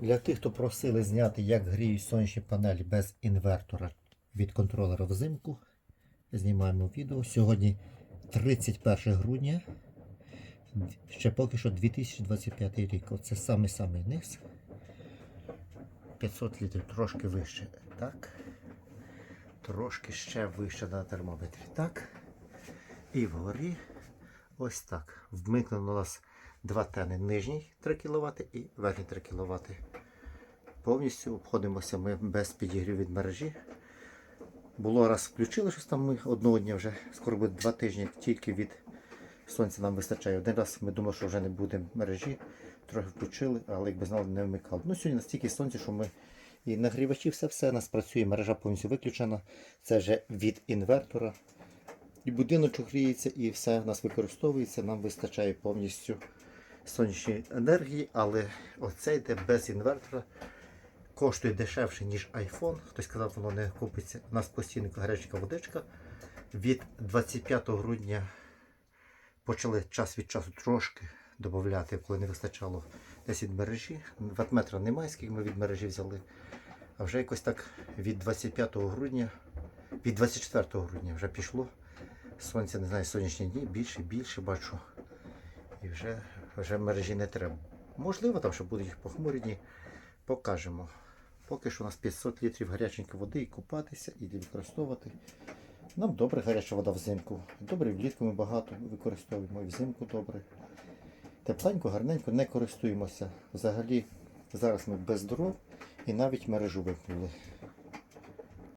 Для тих, хто просили зняти, як гріють сонячні панелі без інвертора від контролера взимку, знімаємо відео. Сьогодні 31 грудня, ще поки що 2025 рік. Оце самий-самий низ. 500 літрів, трошки вище. Так. Трошки ще вище на термометрі. Так. І вгорі ось так. Вмикнено у нас два тени нижній 3 кВт і верхній 3 кВт. Повністю обходимося ми без підігрів від мережі. Було раз включили щось там ми одного дня вже, скоро буде два тижні, тільки від сонця нам вистачає. Один раз ми думали, що вже не буде мережі, трохи включили, але якби знали, не вмикали. Ну сьогодні настільки сонце, що ми і нагрівачі, все все у нас працює, мережа повністю виключена. Це вже від інвертора. І будиночок гріється, і все в нас використовується, нам вистачає повністю сонячної енергії, але оце йде без інвертора. Коштує дешевше, ніж iPhone. Хтось сказав, воно не купиться. У нас постійно гарячка водичка. Від 25 грудня почали час від часу трошки додати, коли не вистачало десь від мережі. Ватметра немає, скільки ми від мережі взяли. А вже якось так від 25 грудня, від 24 грудня вже пішло. Сонця, не знаю, сонячні дні більше, більше бачу. І вже, вже мережі не треба. Можливо, там ще будуть їх похмурі дні. Покажемо. Поки що у нас 500 літрів гаряченької води і купатися, і використовувати. Нам добре гаряча вода взимку. Добре, влітку ми багато використовуємо і взимку добре. Тепленько, гарненько не користуємося. Взагалі, зараз ми без дров і навіть мережу вимкнули.